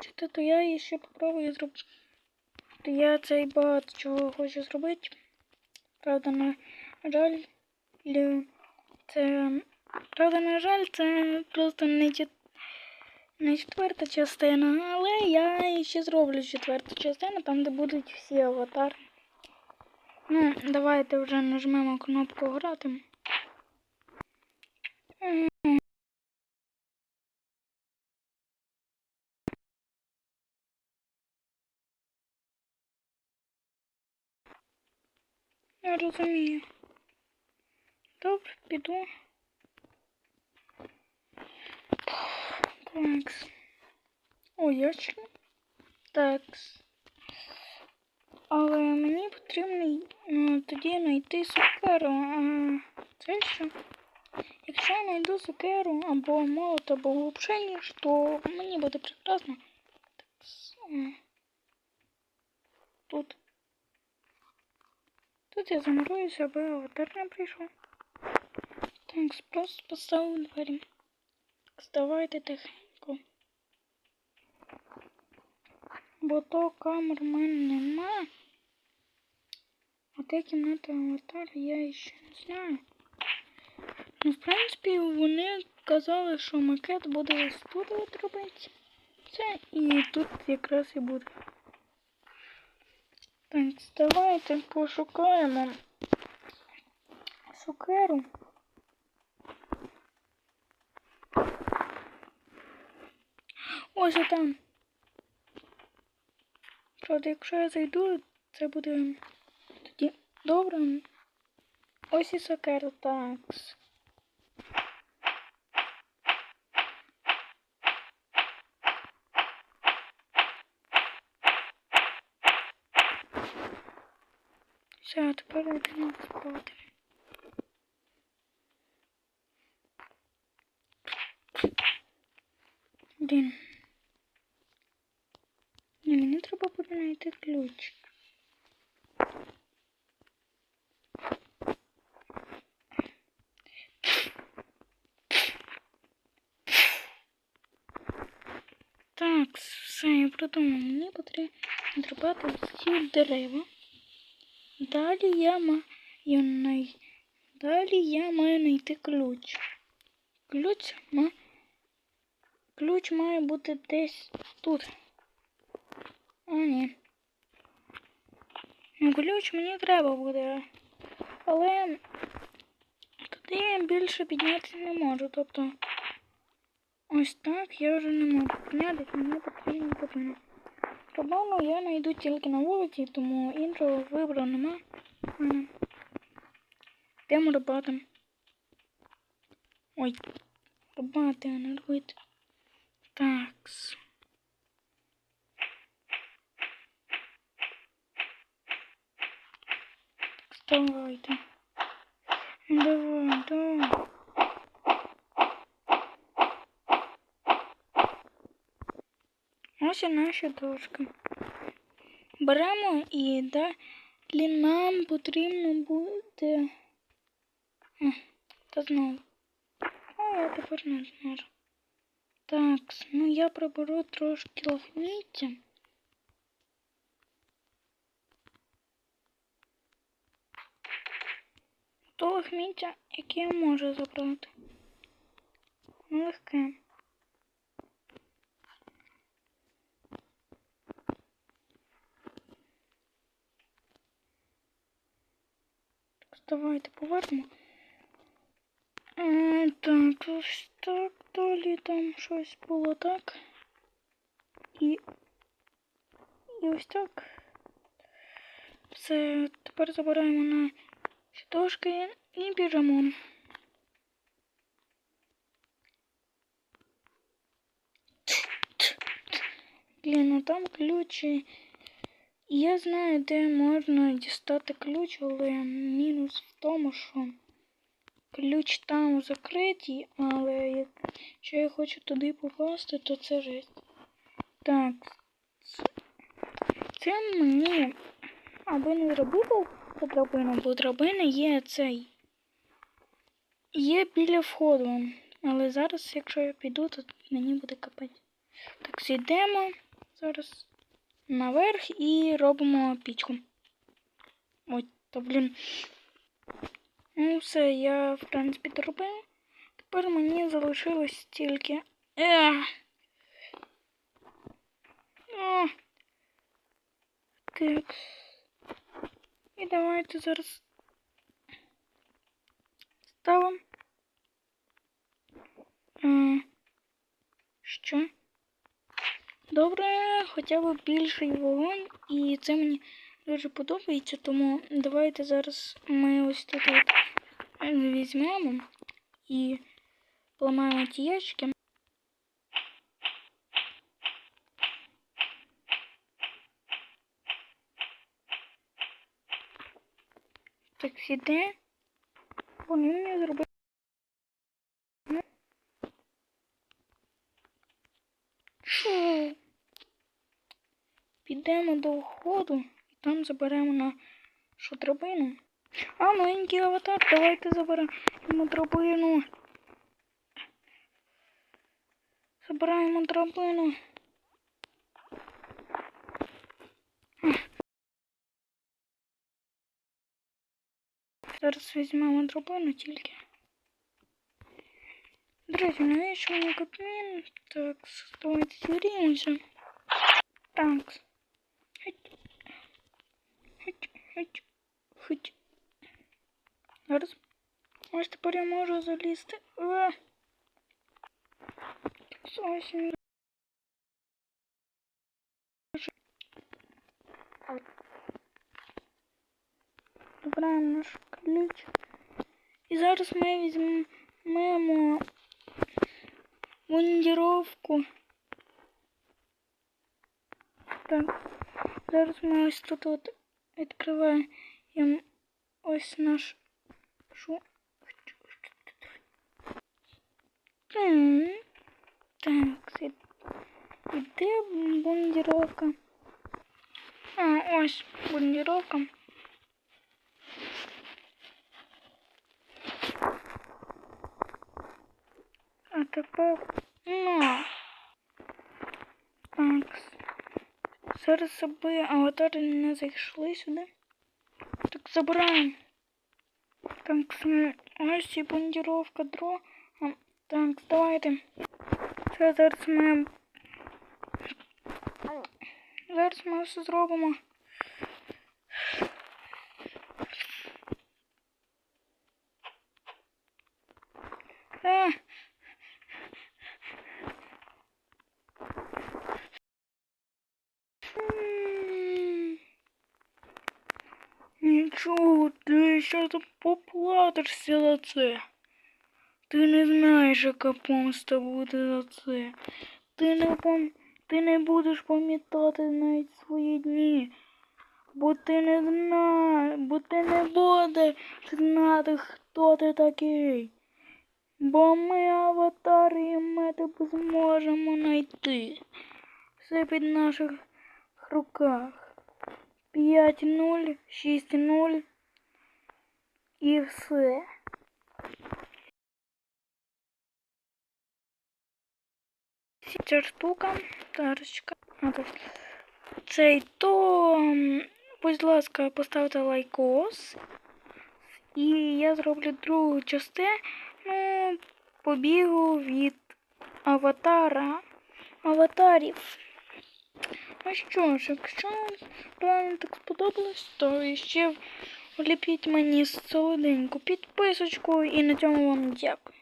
Чи то я її ще попробую зробити. То я цей багато чого хочу зробити. Правда, на жаль, це. Правда, на жаль, це просто не, чет... не четверта частина, але я ще зроблю четверту частину, там, де будуть всі аватари. Ну, давайте вже нажмемо кнопку грати. Я розумію. Добре, піду. Такс. О, ящик. Такс. Але мені потрібно ну, тоді знайти сукеру. А це що? Якщо я знайду сукеру або молот, або взагалі ніж, то мені буде прекрасно. Такс. О. Тут. Тут я замуруюся, аби аватар не прийшов. Так, просто поставив двері. Так, Давайте тихенько. Бо то камер мене нема. А те кімната аватар я ще не знаю. Ну, в принципі, вони казали, що макет буде ось тут робити. Це і тут якраз і буде. Так, давайте пошукаємо сукеру. Ось і там. Правда, якщо я зайду, це буде тоді добре. Ось і сокера, такс. Все, тепер йдемо спати. Блін. Ні, мені треба буде ключ. Так, все, я придумав. Мені потрібно зрубати всі дерева. Далі я маю най... Далі я маю знайти ключ. Ключ ма... Ключ має бути десь тут. А, ні. Ну, ключ мені треба буде. Але туди я більше піднятися не можу. Тобто ось так я вже не можу піднятися, мені потрібно потрібно. Проблему я знайду тільки на вулиці, тому іншого вибору нема. Йдемо рибати. Ой, рибати, а не робити. Такс. Давай, давай. Ось і наші дошки. Беремо і далі нам потрібно буде. А, Та знову. А я тепер не знаю. Так, ну я приберу трошки лахміття. То лахміття, яке я можу забрати. Легке. давайте повернемо. Е, так, ось так, далі там щось було так. І, і ось так. Все, тепер забираємо на дошки і біжимо. Блін, ну там ключі. Я знаю, де можна дістати ключ, але мінус в тому, що ключ там закритий, але якщо я хочу туди попасти, то це жесть. Так. Це мені аби не зробити по драбину, бо драбина є цей. Є біля входу. Але зараз, якщо я піду, то мені буде капець. Так, зійдемо. зараз наверх і робимо пічку. Ой, то блін. Ну, все, я, в принципі, доробив. Тепер мені залишилось тільки. О. Так. І давайте зараз ставимо. Е, Що? Добре, хоча б більший вогонь, і це мені дуже подобається, тому давайте зараз ми ось тут от візьмемо і поламаємо ті ящики. Так, сюди. Вони мені зробили. Підемо до входу і там заберемо нашу драбину. А, маленький аватар, давайте заберемо драбину. Забираємо драбину. Зараз візьмемо драбину тільки. Друзі, навіщо мені капмін? Так, давайте зігріємося. Так. Хить. Хить, хить. Зараз. Ось тепер я можу залізти. Зовсім. Добираємо наш ключ. І зараз ми візьмемо мундіровку. Так, зараз ми ось тут от відкриваємо ось наш шу. М, Так, і- іде бундіровка. А, ось бундіровка. А тепер ну. Так. Зараз аби аватари не зайшли сюди. Так забираємо. Так, ось і бандіровка дро. Так, давайте. Це зараз ми. Зараз ми все зробимо. Е. М. Нічого, ти ще поплатишся за це. Ти не знаєш, яка помста буде за це. Ти не пам... ти не будеш пам'ятати навіть свої дні. Бо ти не знаєш, бо ти не будеш знати, хто ти такий. Бо ми аватари і ми тебе зможемо знайти. Все під наших руках. 5-0, 6-0 і все. Ця штука, тарочка. Цей то, будь ласка, поставте лайкос. І я зроблю другу частину побігу від аватара. Аватарів. А що ж, якщо вам так сподобалось, то ще вліпіть мені солоденьку підписочку і на цьому вам дякую.